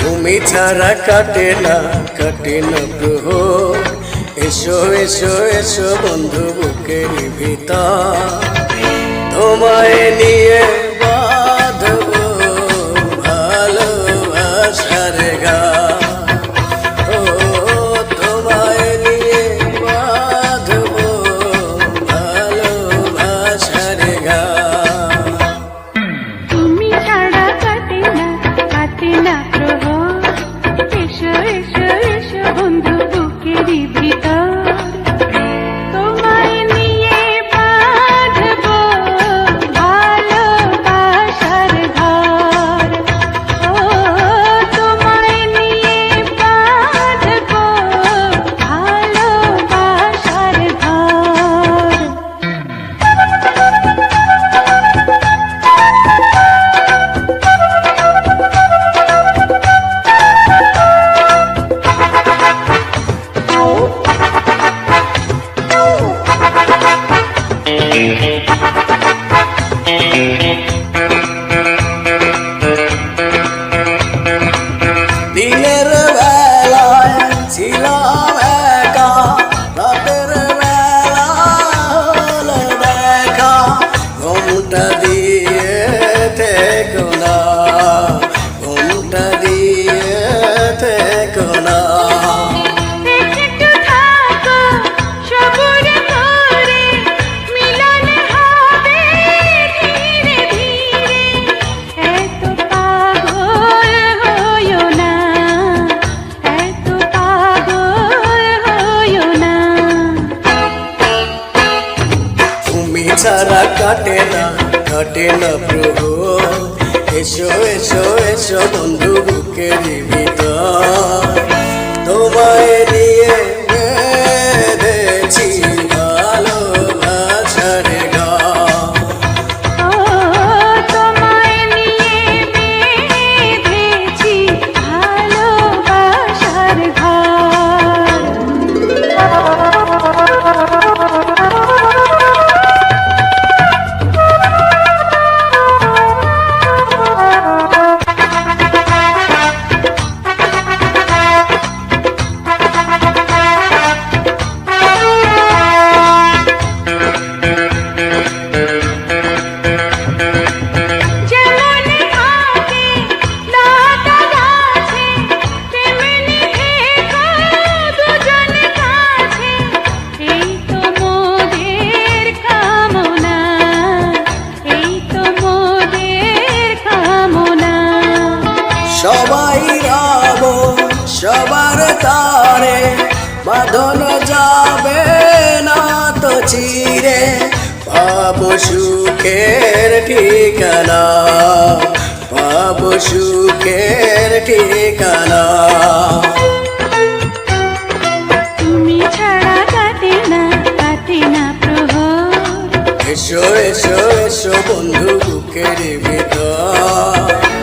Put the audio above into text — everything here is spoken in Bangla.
তুমি ছাড়া কাটে না কাটে না প্রহ এসো এসো এসো বন্ধু বুকের ভিতর। তোমায় নিয়ে Bye. ছাড়া কাটে না কাটে না প্রভু এসো এসো এসো বন্ধু বুকের ভিতর। সবাই রব সবার তারে। বাঁধন যাবে না তো চিরে পাপ সুখের ঠিকানা। পাপ সুখের ঠিকানা। এসো এসো এসো বন্ধু বুকের ভিতর।